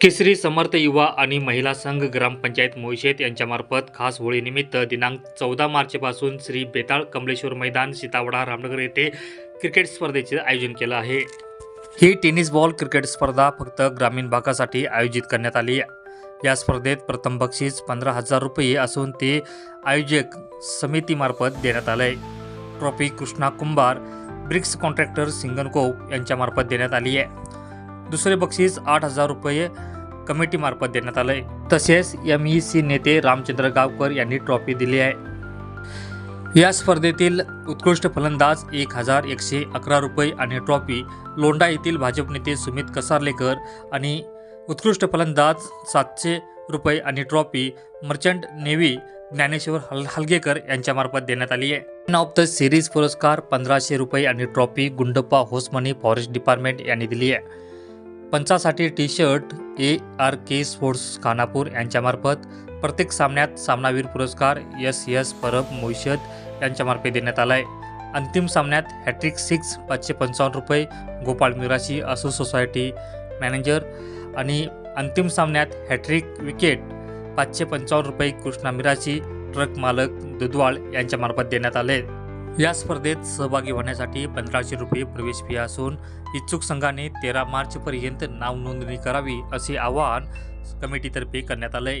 केसरी समर्थ युवा आणि महिला संघ ग्रामपंचायत मोहिशेत यांच्यामार्फत खास होळीनिमित्त दिनांक चौदा मार्चपासून श्री बेताळ कमलेश्वर मैदान सीतावडा रामनगर येथे क्रिकेट स्पर्धेचे आयोजन केलं आहे. ही टेनिस बॉल क्रिकेट स्पर्धा फक्त ग्रामीण भागासाठी आयोजित करण्यात आली. आहे या स्पर्धेत प्रथम बक्षीस पंधरा हजार रुपये असून ते आयोजक समितीमार्फत देण्यात आलं आहे trophy Krishna Kumbhar bricks contractor Singankop यांच्यामार्फत देण्यात आली आहे. दुसरे बक्षीस आठ हजार रुपये कमिटीमार्फत देण्यात आलं आहे तसेच एम ई सी नेते रामचंद्र गावकर यांनी ट्रॉफी दिली आहे. या स्पर्धेतील उत्कृष्ट फलंदाज एक हजार एकशे अकरा रुपये आणि ट्रॉफी लोंडा येथील भाजप नेते सुमित कसारलेकर आणि उत्कृष्ट फलंदाज सातशे रुपये आणि ट्रॉफी मर्चंट नेव्ही ज्ञानेश्वर हल हलगेकर यांच्यामार्फत देण्यात आली आहे. मॅन ऑफ द सिरीज पुरस्कार पंधराशे रुपये आणि trophy Gundappa Hosamani forest department यांनी दिली आहे. पंचासाठी T shirt A R K sports Khanapur यांच्यामार्फत प्रत्येक सामन्यात सामनावीर पुरस्कार एस एस परब मोहिशद यांच्यामार्फत देण्यात आला आहे अंतिम सामन्यात हॅट्रिक सिक्स पाचशे पंचावन्न रुपये गोपाळ मिराशी असो सोसायटी मॅनेजर आणि अंतिम सामन्यात हॅट्रिक विकेट पाचशे पंचावन्न रुपये कृष्णा मिराची ट्रक मालक दुधवाळ यांच्यामार्फत देण्यात आले. या स्पर्धेत सहभागी होण्यासाठी पंधराशे रुपये प्रवेश फी असून इच्छुक संघाने तेरा मार्चपर्यंत नाव नोंदणी करावी असे आवाहन कमिटीतर्फे करण्यात आले